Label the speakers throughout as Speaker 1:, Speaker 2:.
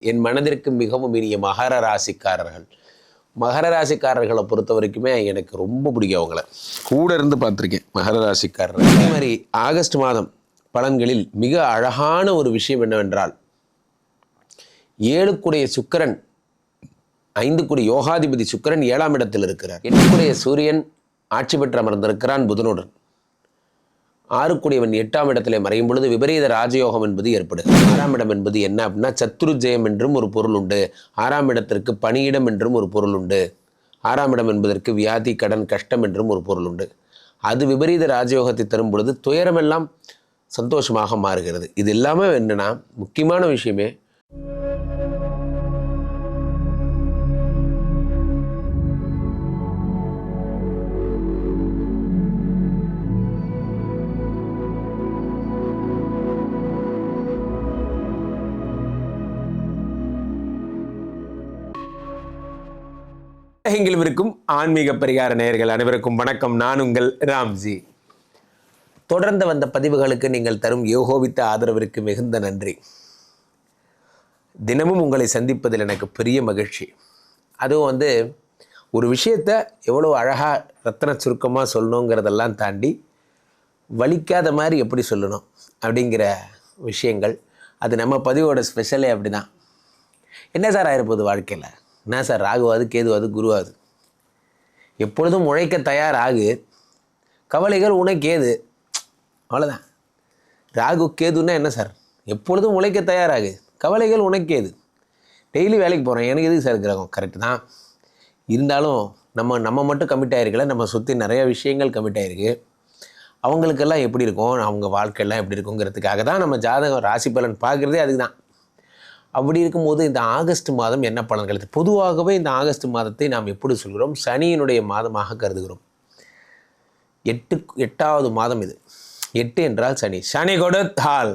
Speaker 1: என் மனதிற்கு மிகவும் இனிய மகர ராசிக்காரர்கள். மகர ராசிக்காரர்களை பொறுத்த வரைக்குமே எனக்கு ரொம்ப பிடிக்கும் அவங்கள. கூட இருந்து பார்த்துருக்கேன் மகர ராசிக்காரர்கள் அதே மாதிரி ஆகஸ்ட் மாதம் பலன்களில் மிக அழகான ஒரு விஷயம் என்னவென்றால் ஏழுக்குடைய சுக்கிரன் ஐந்துக்குடி யோகாதிபதி சுக்கிரன் ஏழாம் இடத்தில் இருக்கிறார். எட்டுக்குடைய சூரியன் ஆட்சி பெற்று அமர்ந்திருக்கிறான் புதனுடன். ஆறுக்குடையவன் எட்டாம் இடத்திலே மறையும் பொழுது விபரீத ராஜயோகம் என்பது ஏற்படுகிறது. ஆறாம் இடம் என்பது என்ன அப்படின்னா சத்துரு ஜெயம் என்றும் ஒரு பொருள் உண்டு. ஆறாம் இடத்திற்கு பணியிடம் என்றும் ஒரு பொருள் உண்டு. ஆறாம் இடம் என்பதற்கு வியாதி கடன் கஷ்டம் என்றும் ஒரு பொருள் உண்டு. அது விபரீத ராஜயோகத்தை தரும் பொழுது துயரமெல்லாம் சந்தோஷமாக மாறுகிறது. இது இல்லாமல் என்னென்னா முக்கியமான விஷயமே எங்கிலும் இருக்கும் ஆன்மீக பரிகார நேயர்கள் அனைவருக்கும் வணக்கம். நான் உங்கள் ராம்ஜி. தொடர்ந்து வந்த பதிவுகளுக்கு நீங்கள் தரும் யோகோவித்த ஆதரவிற்கு மிகுந்த நன்றி. தினமும் உங்களை சந்திப்பதில் எனக்கு பெரிய மகிழ்ச்சி. அதுவும் வந்து ஒரு விஷயத்தை எவ்வளோ அழகாக ரத்தன சுருக்கமாக சொல்லணுங்கிறதெல்லாம் தாண்டி வலிக்காத மாதிரி எப்படி சொல்லணும் அப்படிங்கிற விஷயங்கள். அது நம்ம பதிவோட ஸ்பெஷலே அப்படி தான் என்ன சார் ஆயிருப்போகுது வாழ்க்கையில்? என்ன சார் ராகுவாது கேதுவாது குருவாது எப்பொழுதும் உழைக்க தயார் ஆகு கவலைகள் உனக்கேது அவ்வளோதான் ராகு கேதுன்னா என்ன சார்? எப்பொழுதும் உழைக்க தயாராகு. கவலைகள் உனக்கேது டெய்லி வேலைக்கு போகிறேன் எனக்கு எதுக்கு சார் கிரகம்? கரெக்டு தான். இருந்தாலும் நம்ம நம்ம மட்டும் கமிட் ஆகிருக்கல நம்ம சுற்றி நிறைய விஷயங்கள் கமிட் ஆகிருக்கு அவங்களுக்கெல்லாம் எப்படி இருக்கும்? அவங்க வாழ்க்கையெல்லாம் எப்படி இருக்குங்கிறதுக்காக தான் நம்ம ஜாதகம் ராசி பலன் பார்க்குறதே அதுக்கு தான் அப்படி இருக்கும்போது இந்த ஆகஸ்ட் மாதம் என்ன பலன்கள் பொதுவாகவே இந்த ஆகஸ்ட் மாதத்தை நாம் எப்படி சொல்கிறோம்? சனியினுடைய மாதமாக கருதுகிறோம். எட்டு எட்டாவது மாதம் இது. எட்டு என்றால் சனி. சனி கொடுத்தால்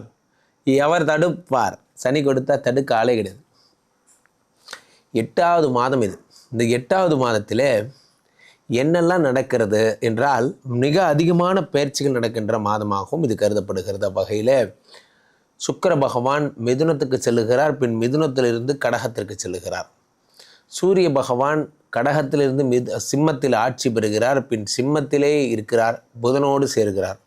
Speaker 1: எவர் தடுப்பார்? சனி கொடுத்தா தடுக்க ஆளே கிடையாது. எட்டாவது மாதம் இது. இந்த எட்டாவது மாதத்தில் என்னெல்லாம் நடக்கிறது என்றால் மிக அதிகமான பயிற்சிகள் நடக்கின்ற மாதமாகவும் இது கருதப்படுகிறது. வகையில் சுக்கிர பகவான் மிதுனத்துக்கு செல்லுகிறார் பின் மிதுனத்திலிருந்து கடகத்திற்கு செல்லுகிறார். சூரிய பகவான் கடகத்திலிருந்து மிது சிம்மத்தில் ஆட்சி பெறுகிறார் பின் சிம்மத்திலே இருக்கிறார் புதனோடு சேர்கிறார்.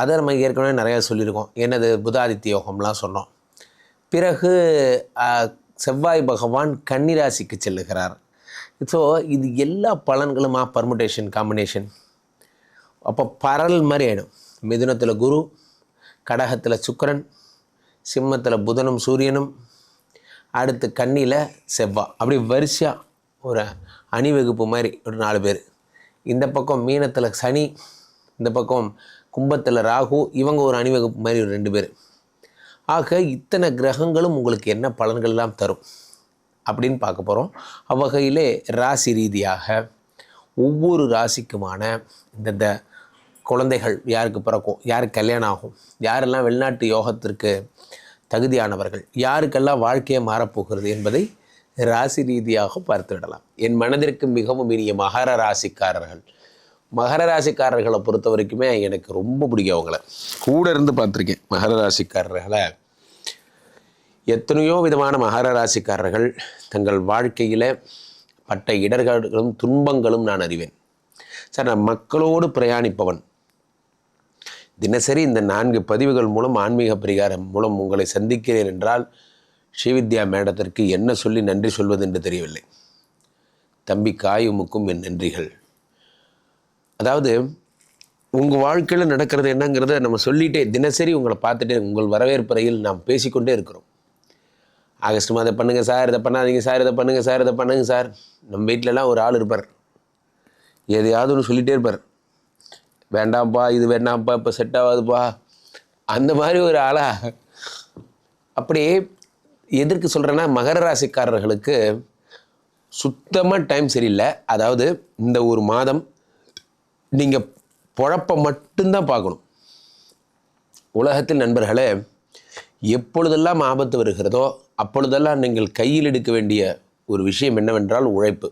Speaker 1: அதை நம்ம ஏற்கனவே நிறையா சொல்லியிருக்கோம். என்னது? புதாதித்ய யோகம்லாம் சொன்னோம். பிறகு செவ்வாய் பகவான் கன்னிராசிக்கு செல்லுகிறார். ஸோ இது எல்லா பலன்களுமா? பர்முடேஷன் காம்பினேஷன் அப்போ பரல் மாதிரி ஆகிடும் மிதுனத்தில் குரு கடகத்தில் சுக்கிரன் சிம்மத்தில் புதனும் சூரியனும் அடுத்து கண்ணியில் செவ்வா. அப்படி வரிசையாக ஒரு அணிவகுப்பு மாதிரி ஒரு நாலு பேர். இந்த பக்கம் மீனத்தில் சனி இந்த பக்கம் கும்பத்தில் ராகு இவங்க ஒரு அணிவகுப்பு மாதிரி ஒரு ரெண்டு பேர். ஆக இத்தனை கிரகங்களும் உங்களுக்கு என்ன பலன்கள்லாம் தரும் அப்படின்னு பார்க்க போகிறோம் அவ்வகையிலே ராசி ரீதியாக ஒவ்வொரு ராசிக்குமான இந்தந்த குழந்தைகள் யாருக்கு பிறக்கும்? யாருக்கு கல்யாணம் ஆகும்? யாரெல்லாம் வெளிநாட்டு யோகத்திற்கு தகுதியானவர்கள்? யாருக்கெல்லாம் வாழ்க்கையை மாறப்போகிறது என்பதை ராசி ரீதியாக பார்த்துவிடலாம். என் மனதிற்கு மிகவும் இனிய மகர ராசிக்காரர்கள். மகர ராசிக்காரர்களை பொறுத்த வரைக்குமே எனக்கு ரொம்ப பிடிக்கும் அவங்கள. கூட இருந்து பார்த்துருக்கேன் மகர ராசிக்காரர்களை. எத்தனையோ விதமான மகர ராசிக்காரர்கள் தங்கள் வாழ்க்கையில் பட்ட இடர்களும் துன்பங்களும் நான் அறிவேன். சார் நான் மக்களோடு பிரயாணிப்பவன். தினசரி இந்த நான்கு பதிவுகள் மூலம் ஆன்மீக பரிகாரம் மூலம் உங்களை சந்திக்கிறேன் என்றால் ஸ்ரீவித்யா மேடத்திற்கு என்ன சொல்லி நன்றி சொல்வது என்று தெரியவில்லை. தம்பி காயுமுக்கும் என் நன்றிகள். அதாவது உங்கள் வாழ்க்கையில் நடக்கிறது என்னங்கிறத நம்ம சொல்லிட்டே தினசரி உங்களை பார்த்துட்டே உங்கள் வரவேற்பறையில் நாம் பேசிக்கொண்டே இருக்கிறோம். ஆகஸ்ட் மாதம் இதை பண்ணுங்கள் சார் இதை பண்ணாதீங்க சார் இதை பண்ணுங்கள் சார் இதை பண்ணுங்கள் சார். நம்ம வீட்டிலலாம் ஒரு ஆள் இருப்பார். எதையாவது ஒன்று சொல்லிகிட்டே இருப்பார். வேண்டாம்ப்பா இது வேண்டாம்ப்பா இப்போ செட் ஆகாதுப்பா. அந்த மாதிரி ஒரு ஆளா அப்படியே எதற்கு சொல்கிறேன்னா மகர ராசிக்காரர்களுக்கு சுத்தமாக டைம் சரியில்லை. அதாவது இந்த ஒரு மாதம் நீங்கள் பொழப்ப மட்டும்தான் பார்க்கணும். உலகத்தில் நண்பர்களே எப்பொழுதெல்லாம் ஆபத்து வருகிறதோ அப்பொழுதெல்லாம் நீங்கள் கையில் எடுக்க வேண்டிய ஒரு விஷயம் என்னவென்றால் உழைப்பு.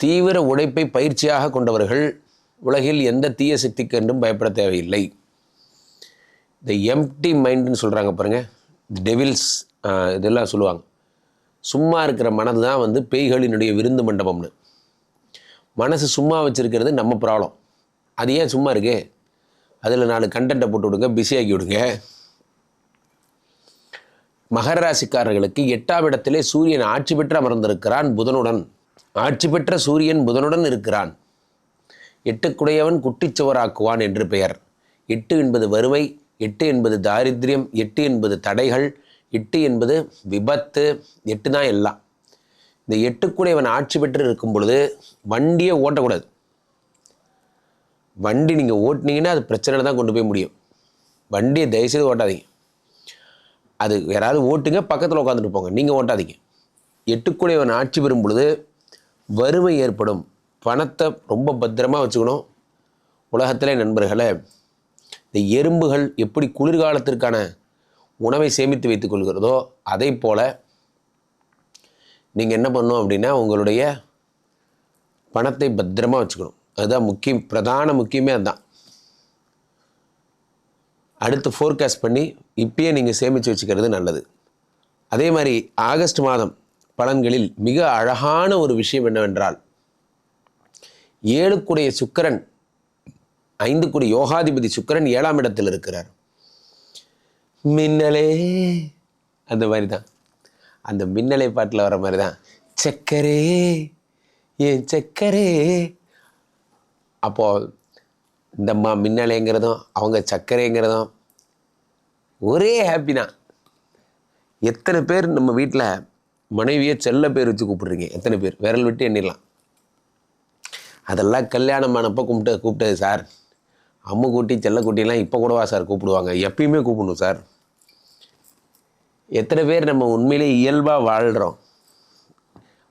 Speaker 1: தீவிர உழைப்பை பயிற்சியாக கொண்டவர்கள் உலகில் எந்த தீய சக்திக்கு என்றும் பயப்பட தேவையில்லை. இந்த எம்டி மைண்டுன்னு சொல்கிறாங்க பாருங்கள் டெவில்ஸ் இதெல்லாம் சொல்லுவாங்க. சும்மா இருக்கிற மனது தான் வந்து பேய்களினுடைய விருந்து மண்டபம்னு. மனசு சும்மா வச்சுருக்கிறது நம்ம ப்ராப்ளம் அது ஏன் சும்மா இருக்கு? அதில் நாலு கண்டென்ட்டை போட்டு விடுங்க பிஸியாக்கி விடுங்க. மகர ராசிக்காரர்களுக்கு எட்டாம் இடத்திலே சூரியன் ஆட்சி பெற்று அமர்ந்திருக்கிறான் புதனுடன். ஆட்சி பெற்ற சூரியன் புதனுடன் இருக்கிறான். எட்டுக்குடையவன் குட்டிச்சுவராக்குவான் என்று பெயர். எட்டு என்பது வறுமை எட்டு என்பது தாரித்ரியம் எட்டு என்பது தடைகள் எட்டு என்பது விபத்து எட்டு தான் எல்லாம். இந்த எட்டுக்குடையவன் ஆட்சி பெற்று இருக்கும் பொழுது வண்டியை ஓட்டக்கூடாது. வண்டி நீங்கள் ஓட்டினீங்கன்னா அது பிரச்சனை தான் கொண்டு போய் முடியும். வண்டியை தயவுசெய்து ஓட்டாதீங்க. அது யாராவது ஓட்டுங்க பக்கத்தில் உட்காந்துட்டு போங்க. நீங்கள் ஓட்டாதீங்க. எட்டுக்குடையவன் ஆட்சி பெறும் பொழுது வறுமை ஏற்படும். பணத்தை ரொம்ப பத்திரமாக வச்சுக்கணும். உலகத்திலே நண்பர்களே இந்த எறும்புகள் எப்படி குளிர்காலத்திற்கான உணவை சேமித்து வைத்துக் கொள்கிறதோ அதே போல் நீங்கள் என்ன பண்ணணும் அப்படின்னா உங்களுடைய பணத்தை பத்திரமா வச்சுக்கணும். அதுதான் முக்கியம் பிரதான முக்கியமே அதுதான். அடுத்து ஃபோர்காஸ்ட் பண்ணி இப்பயே நீங்கள் சேமித்து வச்சுக்கிறது நல்லது. அதே மாதிரி ஆகஸ்ட் மாதம் பலன்களில் மிக அழகான ஒரு விஷயம் என்னவென்றால் ஏழுக்குடைய சுக்கரன் ஐந்துக்குடி யோகாதிபதி சுக்கரன் ஏழாம் இடத்தில் இருக்கிறார். மின்னலே அந்த மாதிரி தான் அந்த மின்னலை பாட்டில் வர மாதிரி தான் சக்கரே ஏன் சக்கரே? அப்போது இந்த அம்மா மின்னலைங்கிறதும் அவங்க சர்க்கரைங்கிறதும் ஒரே ஹாப்பி தான். எத்தனை பேர் நம்ம வீட்டில் மனைவியை செல்ல பேர் வச்சு கூப்பிட்றீங்க? எத்தனை பேர்? விரல் விட்டு எண்ணிடலாம். அதெல்லாம் கல்யாணம் ஆனப்போ கும்பிட்டு கூப்பிட்டது சார். அம்மு குட்டி செல்லக்குட்டிலாம் இப்போ கூடவா சார் கூப்பிடுவாங்க. எப்பயுமே கூப்பிடணும் சார். எத்தனை பேர் நம்ம உண்மையிலே இயல்பாக வாழ்கிறோம்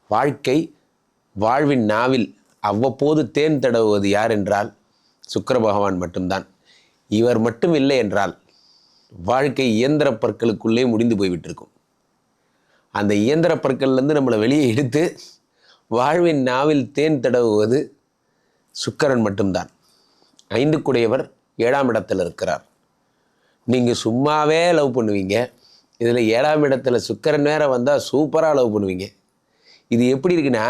Speaker 1: வாழ்க்கை வாழ்வின் நாவில் அவ்வப்போது தேன் தடவுவது யார் என்றால் சுக்கர பகவான் மட்டும்தான். இவர் மட்டும் இல்லை என்றால் வாழ்க்கை இயந்திர பற்களுக்குள்ளே முடிந்து போய்விட்டிருக்கும். அந்த இயந்திர பற்கள்லேருந்து நம்மளை வெளியே எடுத்து வாழ்வின் நாவில் தேன் தடவுவது சுக்கரன் மட்டும்தான். ஐந்துக்குடையவர் ஏழாம் இடத்தில் இருக்கிறார். நீங்கள் சும்மாவே லவ் பண்ணுவீங்க. இதில் ஏழாம் இடத்துல சுக்கரன் வேற வந்தால் சூப்பராக லவ் பண்ணுவீங்க. இது எப்படி இருக்குன்னா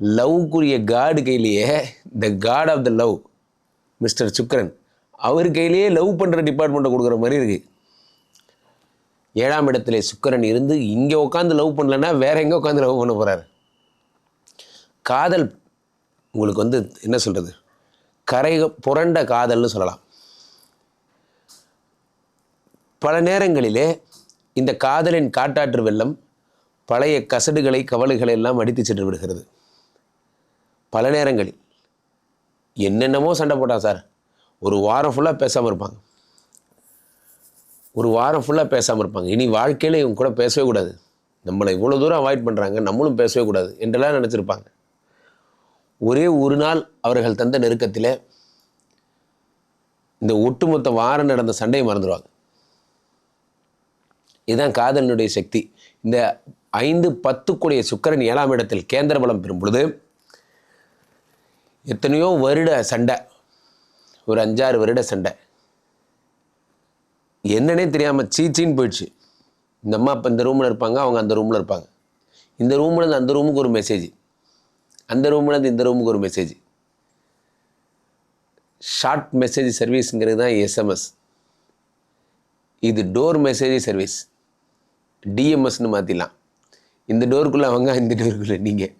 Speaker 1: லவ்க்குரிய காடு கையிலேயே the god of the love mister Sukkaran அவர் கையிலேயே லவ் பண்ணுற டிபார்ட்மெண்ட்டை கொடுக்குற மாதிரி இருக்குது ஏழாம் இடத்துல சுக்கரன் இருந்து இங்கே உட்காந்து லவ் பண்ணலன்னா வேற எங்கே உட்காந்து லவ் பண்ண போகிறாரு காதல் உங்களுக்கு வந்து என்ன சொல்கிறது கரை புரண்ட காதல்னு சொல்லலாம். பல நேரங்களிலே இந்த காதலின் காட்டாற்று வெள்ளம் பழைய கசடுகளை கவலைகளை எல்லாம் அடித்து சென்று விடுகிறது. பல நேரங்களில் என்னென்னமோ சண்டை போட்டான் சார். ஒரு வாரம் ஃபுல்லாக பேசாமல் இருப்பாங்க. ஒரு வாரம் ஃபுல்லாக பேசாமல் இருப்பாங்க. இனி வாழ்க்கையில் இவங்க கூட பேசவே கூடாது. நம்மளை இவ்வளோ தூரம் அவாய்ட் பண்ணுறாங்க நம்மளும் பேசவே கூடாது என்றெல்லாம் நினச்சிருப்பாங்க. ஒரே ஒரு நாள் அவர்கள் தந்த நெருக்கத்தில் இந்த ஒட்டுமொத்த வாரம் நடந்த சண்டையை மறந்துடுவாங்க. இதுதான் காதலினுடைய சக்தி. இந்த ஐந்து பத்துக்குடைய சுக்கரன் ஏழாம் இடத்தில் கேந்திர பலம் பெறும் பொழுது எத்தனையோ வருட சண்டை ஒரு அஞ்சாறு வருட சண்டை. என்னன்னே தெரியாமல் சீச்சின்னு போயிடுச்சு. இந்த அம்மா இப்போ இந்த ரூமில் இருப்பாங்க அவங்க அந்த ரூமில் இருப்பாங்க. இந்த ரூம்லேருந்து அந்த ரூமுக்கு ஒரு மெசேஜ் அந்த ரூம்லேருந்து இந்த ரூமுக்கு ஒரு மெசேஜ் ஷார்ட் மெசேஜ் சர்வீஸுங்கிறது தான் எஸ்எம்எஸ் இது டோர் மெசேஜ் சர்வீஸ் டிஎம்எஸ்னு மாற்றிடலாம் இந்த டோருக்குள்ளே அவங்க இந்த டோருக்குள்ளே நீங்கள்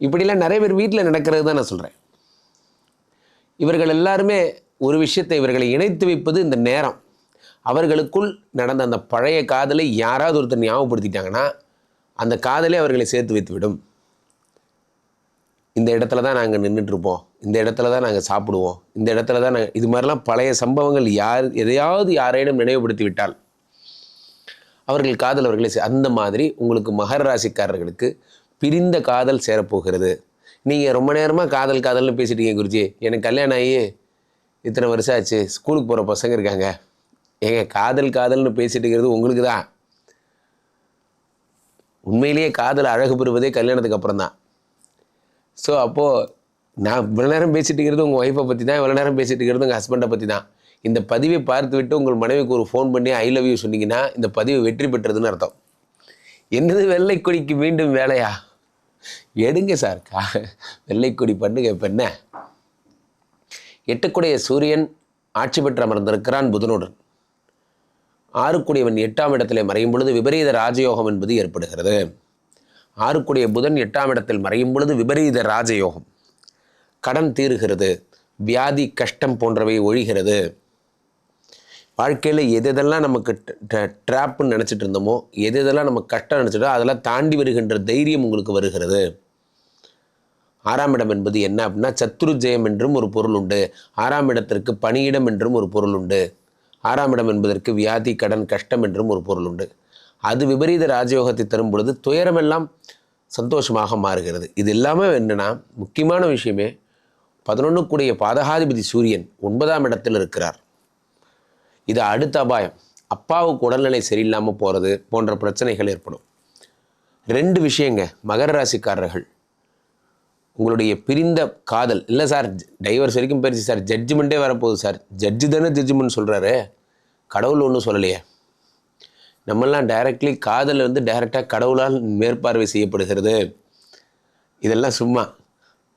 Speaker 1: இப்படிலாம் நிறைய பேர் வீட்டில் நடக்கிறது தான் நான் சொல்கிறேன் இவர்கள் எல்லாருமே ஒரு விஷயத்தை இவர்களை இணைத்து வைப்பது இந்த நேரம். அவர்களுக்குள் நடந்த அந்த பழைய காதலை யாராவது ஒருத்தர் ஞாபகப்படுத்திட்டாங்கன்னா அந்த காதலே அவர்களை சேர்த்து வைத்து விடும் இந்த இடத்துல தான் நாங்கள் நின்றுட்டுருப்போம் இந்த இடத்துல தான் நாங்கள் சாப்பிடுவோம். இந்த இடத்துல தான் நாங்கள் இது மாதிரிலாம் பழைய சம்பவங்கள் யார் எதையாவது யாரேனும் நினைவுபடுத்தி விட்டால் அவர்கள் காதல் அவர்களே சே- அந்த மாதிரி உங்களுக்கு மகர ராசிக்காரர்களுக்கு பிரிந்த காதல் சேரப்போகிறது. நீங்கள் ரொம்ப நேரமாக காதல் காதல்னு பேசிட்டீங்க குருஜி. எனக்கு கல்யாணம் ஆகி இத்தனை வருஷம் ஆச்சு. ஸ்கூலுக்கு போகிற பசங்க இருக்காங்க. ஏங்க காதல் காதல்னு பேசிட்டுங்கிறது இருக்கிறது உங்களுக்கு தான் உண்மையிலேயே காதல் அழகு பெறுவதே கல்யாணத்துக்கு அப்புறம் தான் ஸோ அப்போது நான் இவ்வளோ நேரம் பேசிட்டு இருக்கிறது உங்கள் ஒய்ஃபை பற்றி தான் இவ்வளோ நேரம் பேசிட்டு இருக்கிறது உங்கள் ஹஸ்பண்டை பற்றி தான் இந்த பதிவை பார்த்துவிட்டு உங்கள் மனைவிக்கு ஒரு ஃபோன் பண்ணி ஐ லவ் யூ சொன்னீங்கன்னா இந்த பதிவு வெற்றி பெற்றதுன்னு அர்த்தம். என்னது வெள்ளை கொடிக்கு மீண்டும் வேலையா? எடுங்க சார் கா வெள்ளைக்கொடி பண்ணுங்க இப்போ என்ன? எட்டுக்குடைய சூரியன் ஆட்சி பெற்று அமர்ந்திருக்கிறான் புதனுடன். ஆறுக்குடையவன் எட்டாம் இடத்திலே மறையும் பொழுது விபரீத ராஜயோகம் என்பது ஏற்படுகிறது. ஆறுக்குடைய புதன் எட்டாம் இடத்தில் மறையும் பொழுது விபரீத ராஜயோகம். கடன் தீருகிறது வியாதி கஷ்டம் போன்றவை ஒழிகிறது. வாழ்க்கையில் எதெல்லாம் நமக்கு ட்ராப்புன்னு நினச்சிட்டு இருந்தோமோ எது எதெல்லாம் நமக்கு கஷ்டம் நினச்சிட்டோ அதெல்லாம் தாண்டி வருகின்ற தைரியம் உங்களுக்கு வருகிறது. ஆறாம் இடம் என்பது என்ன அப்படின்னா சத்துரு ஜெயம் என்றும் ஒரு பொருள் உண்டு. ஆறாம் இடத்திற்கு பணியிடம் என்றும் ஒரு பொருள் உண்டு. ஆறாம் இடம் என்பதற்கு வியாதி கடன் கஷ்டம் என்றும் ஒரு பொருள் உண்டு. அது விபரீத ராஜயோகத்தை தரும் பொழுது துயரமெல்லாம் சந்தோஷமாக மாறுகிறது. இது இல்லாமல் என்னென்னா முக்கியமான விஷயமே பதினொன்றுக்குடைய பாதகாதிபதி சூரியன் ஒன்பதாம் இடத்தில் இருக்கிறார். இது அடுத்த அபாயம். அப்பாவுக்கு உடல்நிலை சரியில்லாமல் போகிறது போன்ற பிரச்சனைகள் ஏற்படும். ரெண்டு விஷயங்க மகர ராசிக்காரர்கள். உங்களுடைய பிரிந்த காதல் இல்லை சார் டைவர்ஸ் வரைக்கும் போயிடுச்சு சார் ஜட்ஜ்மெண்ட்டே வரப்போகுது சார். ஜட்ஜு தானே ஜட்ஜ்மெண்ட் சொல்கிறாரு கடவுள் ஒன்றும் சொல்லலையே. நம்மெல்லாம் டைரக்ட்லி காதல் வந்து டைரெக்டாக கடவுளால் மேற்பார்வை செய்யப்படுகிறது. இதெல்லாம் சும்மா.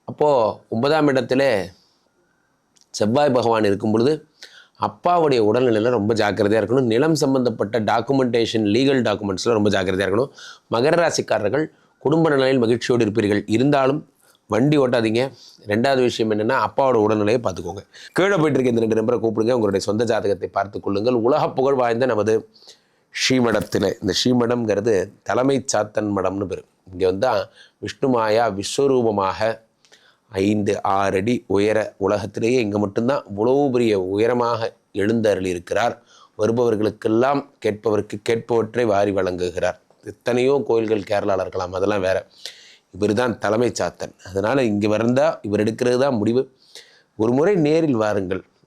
Speaker 1: அப்போது ஒன்பதாம் இடத்துல செவ்வாய் பகவான் இருக்கும் பொழுது அப்பாவுடைய உடல்நிலையில் ரொம்ப ஜாக்கிரதையாக இருக்கணும். நிலம் சம்பந்தப்பட்ட டாக்குமெண்டேஷன் லீகல் டாக்குமெண்ட்ஸில் ரொம்ப ஜாக்கிரதையாக இருக்கணும். மகர ராசிக்காரர்கள் குடும்ப நிலையில் மகிழ்ச்சியோடு இருப்பீர்கள். இருந்தாலும் வண்டி ஓட்டாதீங்க. ரெண்டாவது விஷயம் என்னென்னா அப்பாவோட உடல்நிலையை பார்த்துக்கோங்க. கீழே போயிட்டு இருக்க இந்த ரெண்டு நம்பரை கூப்பிடுங்க. உங்களுடைய சொந்த ஜாதகத்தை பார்த்து கொள்ளுங்கள். உலக புகழ் வாய்ந்த நமது ஸ்ரீமடத்தில். இந்த ஸ்ரீமடம்ங்கிறது தலைமை சாத்தன் மடம்னு பேர். இங்கே வந்து விஷ்ணுமாயா விஸ்வரூபமாக ஐந்து ஆறு அடி உயர உலகத்திலேயே இங்கே மட்டும்தான் இவ்வளவு பெரிய உயரமாக எழுந்தருளி இருக்கிறார் வருபவர்களுக்கெல்லாம் கேட்பவருக்கு கேட்பவற்றை வாரி வழங்குகிறார். எத்தனையோ கோயில்கள் கேரளாவில் இருக்கலாம் அதெல்லாம் வேறு. இவர் தான் தலைமை சாத்தன் அதனால் இங்கே வந்தால் இவர் எடுக்கிறது தான் முடிவு. ஒரு முறை நேரில் வாருங்கள்.